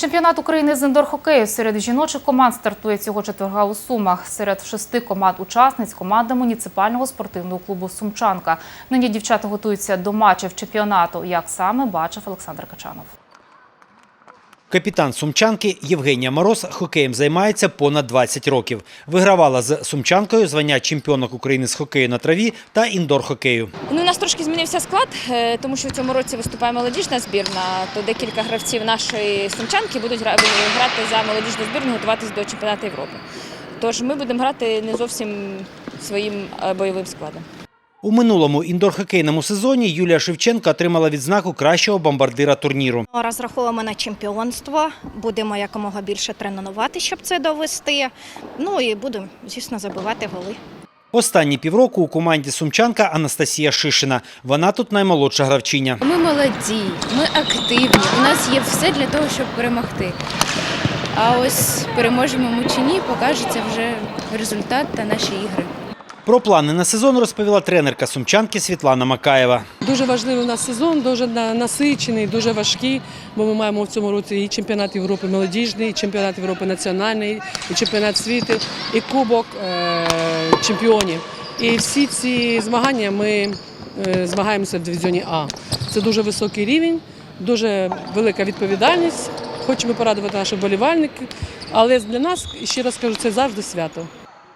Чемпіонат України з індор-хокею серед жіночих команд стартує цього четверга у Сумах. Серед шести команд-учасниць команда муніципального спортивного клубу Сумчанка. Нині дівчата готуються до матчів чемпіонату. Як саме бачив Олександр Качанов. Капітан сумчанки Євгенія Мороз хокеєм займається понад 20 років. Вигравала з сумчанкою звання чемпіонок України з хокею на траві та індор-хокею. Ну, у нас трошки змінився склад, е, тому що в цьому році виступає молодіжна збірна. То декілька гравців нашої сумчанки будуть грати за молодіжну збірну, готуватись до чемпіонату Європи. Тож ми будемо грати не зовсім своїм е, бойовим складом. У минулому індор-хокейному сезоні Юлія Шевченка отримала відзнаку кращого бомбардира турніру. Розраховуємо на чемпіонство, будемо якомога більше тренувати, щоб це довести. Ну і будемо, звісно, забивати голи. Останні півроку у команді сумчанка Анастасія Шишина. Вона тут наймолодша гравчиня. Ми молоді, ми активні. У нас є все для того, щоб перемогти. А ось переможемо ми чи ні, покажеться вже результат та наші ігри. Про плани на сезон розповіла тренерка сумчанки Світлана Макаєва. Дуже важливий у нас сезон, дуже насичений, дуже важкий, бо ми маємо в цьому році і чемпіонат Європи молодіжний, і чемпіонат Європи національний, і чемпіонат світу, і кубок е- чемпіонів. І всі ці змагання ми е, змагаємося в дивізіоні А. Це дуже високий рівень, дуже велика відповідальність. Хочемо порадувати наших болівальників, але для нас, ще раз кажу, це завжди свято.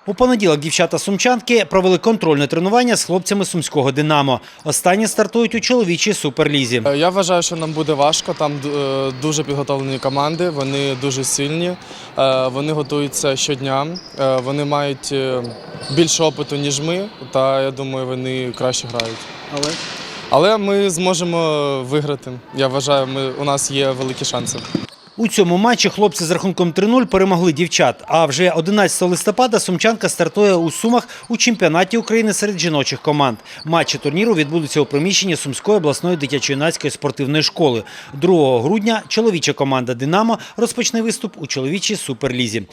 У понеділок дівчата сумчанки провели контрольне тренування з хлопцями сумського Динамо. Останні стартують у чоловічій суперлізі. Е, Я вважаю, що нам буде важко. Там е, дуже підготовлені команди, вони дуже сильні. Е, Вони готуються щодня. Вони мають більше опиту, ніж ми, та я думаю, вони краще грають. Але Але ми зможемо виграти. Я вважаю, ми, у нас є великі шанси. У цьому матчі хлопці з рахунком 3-0 перемогли дівчат. А вже 11 листопада сумчанка стартує у Сумах у чемпіонаті України серед жіночих команд. Матчі турніру відбудуться у приміщенні Сумської обласної дитячо-юнацької спортивної школи. 2 грудня чоловіча команда Динамо розпочне виступ у чоловічій суперлізі.